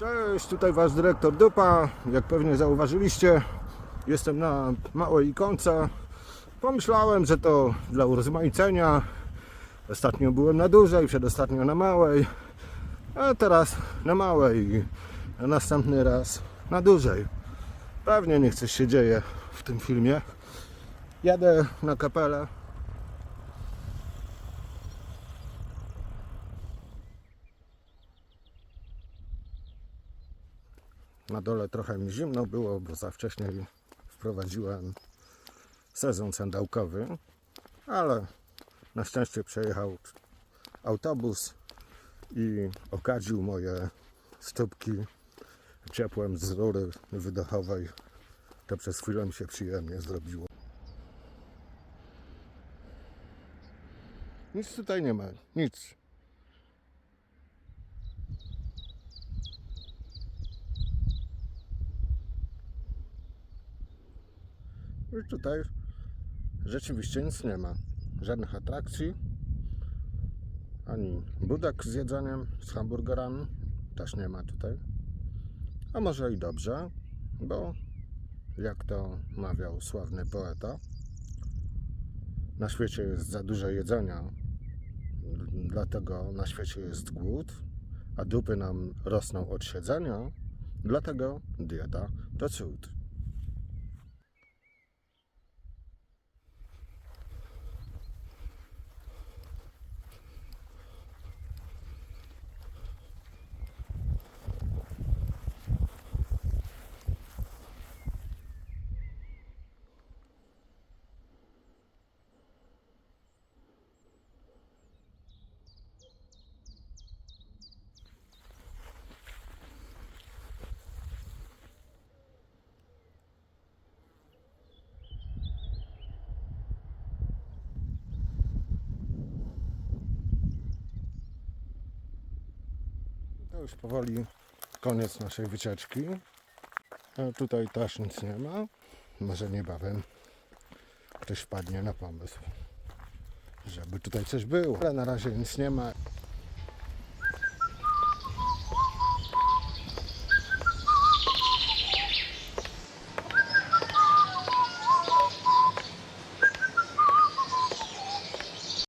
Cześć, tutaj wasz dyrektor Dupa. Jak pewnie zauważyliście, jestem na małej ikonce. Pomyślałem, że to dla urozmaicenia. Ostatnio byłem na dużej, przedostatnio na małej, a teraz na małej, a następny raz na dużej. Pewnie niech coś się dzieje w tym filmie. Jadę na kapelę. Na dole trochę mi zimno było, bo za wcześnie wprowadziłem sezon sandałkowy, ale na szczęście przejechał autobus i okadził moje stópki ciepłem z rury wydechowej. To przez chwilę mi się przyjemnie zrobiło. Nic tutaj nie ma, nic. I tutaj rzeczywiście nic nie ma. Żadnych atrakcji, ani budek z jedzeniem, z hamburgerami też nie ma tutaj. A może i dobrze, bo jak to mawiał sławny poeta, na świecie jest za dużo jedzenia, dlatego na świecie jest głód, a dupy nam rosną od siedzenia, dlatego dieta to cud. To już powoli koniec naszej wycieczki. A tutaj też nic nie ma. Może niebawem ktoś wpadnie na pomysł, żeby tutaj coś było. Ale na razie nic nie ma.